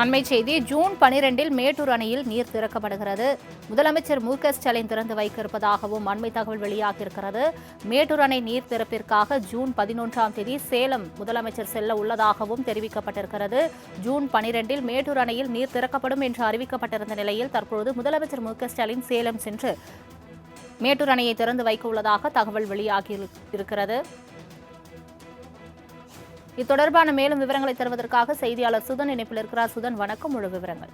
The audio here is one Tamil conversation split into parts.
அண்மை செய்தி ஜூன் பனிரெண்டில் மேட்டூர் அணையில் நீர் திறக்கப்படுகிறது. முதலமைச்சர் மு க ஸ்டாலின் திறந்து வைக்க இருப்பதாகவும் அண்மை தகவல் வெளியாகியிருக்கிறது. மேட்டூர் அணை நீர் திறப்பிற்காக ஜூன் பதினொன்றாம் தேதி சேலம் முதலமைச்சர் செல்ல உள்ளதாகவும் தெரிவிக்கப்பட்டிருக்கிறது. ஜூன் பனிரெண்டில் மேட்டூர் அணையில் நீர் திறக்கப்படும் என்று அறிவிக்கப்பட்டிருந்த நிலையில் தற்பொழுது முதலமைச்சர் மு க ஸ்டாலின் சேலம் சென்று மேட்டூர் அணையை திறந்து வைக்க உள்ளதாக தகவல் வெளியாகி இருக்கிறது. இது தொடர்பான மேலும் விவரங்களை தருவதற்காக செய்தியாளர் சுதன் இணைப்பில் இருக்கிறார். சுதன் வணக்கம். முழு விவரங்கள்.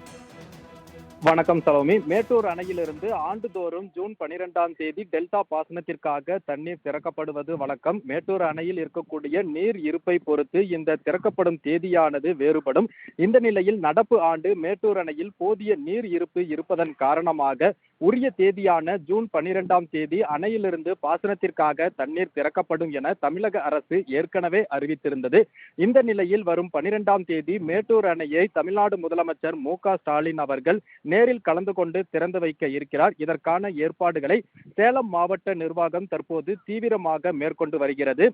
வணக்கம் சலோமி. மேட்டூர் அணையிலிருந்து ஆண்டுதோறும் ஜூன் பனிரெண்டாம் தேதி டெல்டா பாசனத்திற்காக தண்ணீர் திறக்கப்படுவது வழக்கம். மேட்டூர் அணையில் இருக்கக்கூடிய நீர் இருப்பை பொறுத்து இந்த திறக்கப்படும் தேதியானது வேறுபடும். இந்த நிலையில் நடப்பு ஆண்டு மேட்டூர் அணையில் போதிய நீர் இருப்பு இருப்பதன் காரணமாக உரிய தேதியான ஜூன் பனிரெண்டாம் தேதி அணையிலிருந்து பாசனத்திற்காக தண்ணீர் திறக்கப்படும் என தமிழக அரசு ஏற்கனவே அறிவித்திருந்தது. இந்த நிலையில் வரும் பனிரெண்டாம் தேதி மேட்டூர் அணையை தமிழ்நாடு முதலமைச்சர் மு ஸ்டாலின் அவர்கள் நேரில் கலந்து கொண்டு திறந்து வைக்க இருக்கிறார். இதற்கான ஏற்பாடுகளை சேலம் மாவட்ட நிர்வாகம் தற்போது தீவிரமாக மேற்கொண்டு வருகிறது.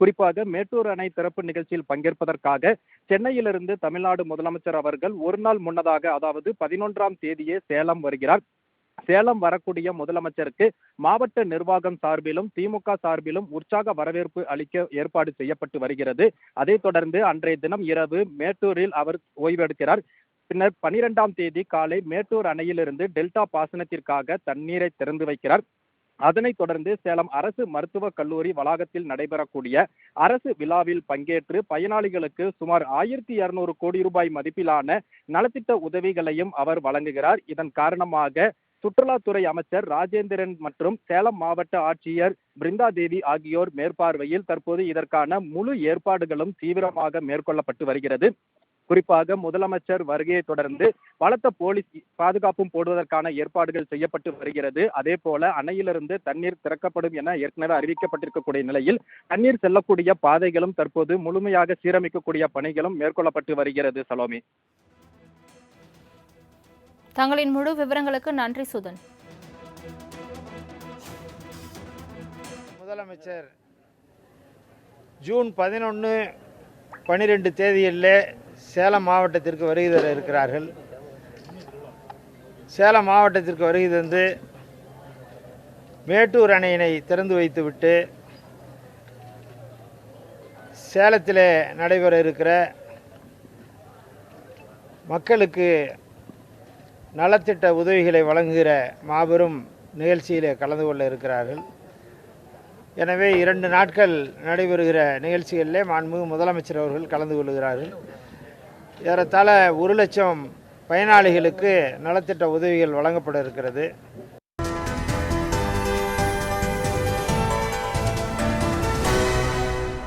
குறிப்பாக மேட்டூர் அணை திறப்பு நிகழ்ச்சியில் பங்கேற்பதற்காக சென்னையிலிருந்து தமிழ்நாடு முதலமைச்சர் அவர்கள் ஒரு நாள் முன்னதாக அதாவது பதினொன்றாம் தேதியே சேலம் வருகிறார். சேலம் வரக்கூடிய முதலமைச்சருக்கு மாவட்ட நிர்வாகம் சார்பிலும் திமுக சார்பிலும் உற்சாக வரவேற்பு அளிக்க ஏற்பாடு செய்யப்பட்டு வருகிறது. அதைத் தொடர்ந்து அன்றைய தினம் இரவு மேட்டூரில் அவர் ஓய்வெடுக்கிறார். பின்னர் பனிரெண்டாம் தேதி காலை மேட்டூர் அணையிலிருந்து டெல்டா பாசனத்திற்காக தண்ணீரை திறந்து வைக்கிறார். அதனைத் தொடர்ந்து சேலம் அரசு மருத்துவக் கல்லூரி வளாகத்தில் நடைபெறக்கூடிய அரசு விழாவில் பங்கேற்று பயனாளிகளுக்கு சுமார் ஆயிரத்தி இருநூறு கோடி ரூபாய் மதிப்பிலான நலத்திட்ட உதவிகளையும் அவர் வழங்குகிறார். இதன் காரணமாக சுற்றுலாத்துறை அமைச்சர் ராஜேந்திரன் மற்றும் சேலம் மாவட்ட ஆட்சியர் பிருந்தா தேவி ஆகியோர் மேற்பார்வையில் தற்போது இதற்கான முழு ஏற்பாடுகளும் தீவிரமாக மேற்கொள்ளப்பட்டு வருகிறது. குறிப்பாக முதலமைச்சர் வருகையை தொடர்ந்து பலத்த போலீஸ் பாதுகாப்பும் போடுவதற்கான ஏற்பாடுகள் செய்யப்பட்டு வருகிறது. அதே போல அணையிலிருந்து தண்ணீர் திறக்கப்படும் என ஏற்கனவே அறிவிக்கப்பட்டிருக்கக்கூடிய நிலையில் தண்ணீர் செல்லக்கூடிய பாதைகளும் தற்போது முழுமையாக சீரமைக்கக்கூடிய பணிகளும் மேற்கொள்ளப்பட்டு வருகிறது சலோமி. தங்களின் முழு விவரங்களுக்கு நன்றி சுதன். முதலமைச்சர் ஜூன் பதினொன்று பன்னிரெண்டு தேதியில் சேலம் மாவட்டத்திற்கு வருகை தர இருக்கிறார்கள். சேலம் மாவட்டத்திற்கு வருகை தந்து மேட்டூர் அணையினை திறந்து வைத்துவிட்டு சேலத்தில் நடைபெற இருக்கிற மக்களுக்கு நலத்திட்ட உதவிகளை வழங்குகிற மாபெரும் நிகழ்ச்சியில் கலந்து கொள்ள இருக்கிறார்கள். எனவே இரண்டு நாட்கள் நடைபெறுகிற நிகழ்ச்சிகளிலே மாண்புமிகு முதலமைச்சர் அவர்கள் கலந்து கொள்கிறார்கள். ஏறத்தாழ ஒரு லட்சம் பயனாளிகளுக்கு நலத்திட்ட உதவிகள் வழங்கப்பட இருக்கிறது.